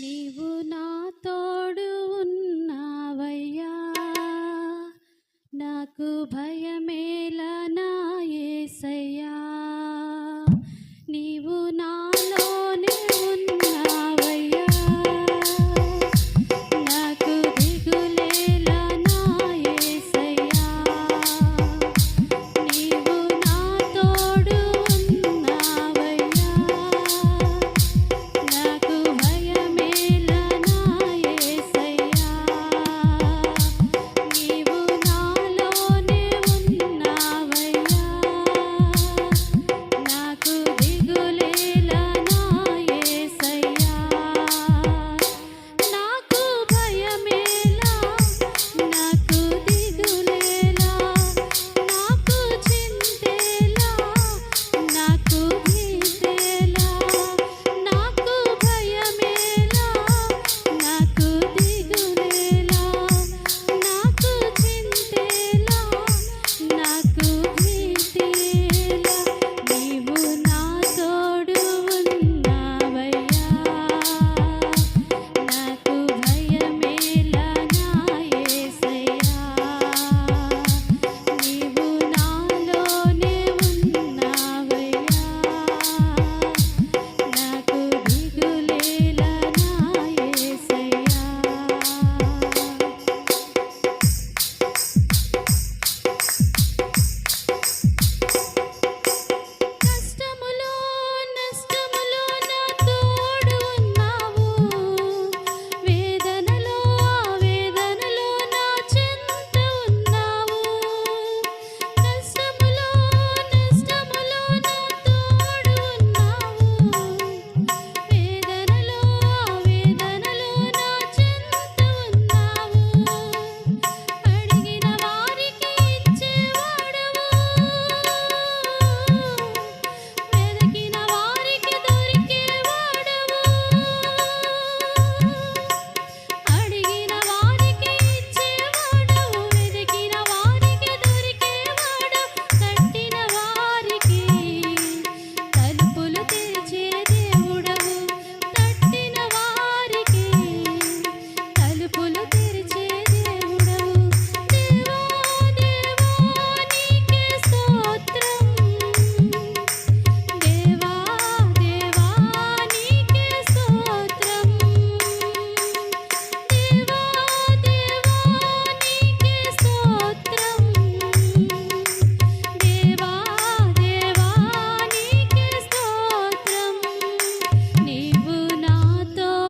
నీవు నా తోడు ఉన్నావయ్యా. నాకు భయమేలా నా ఏసయ్యా నీవు నా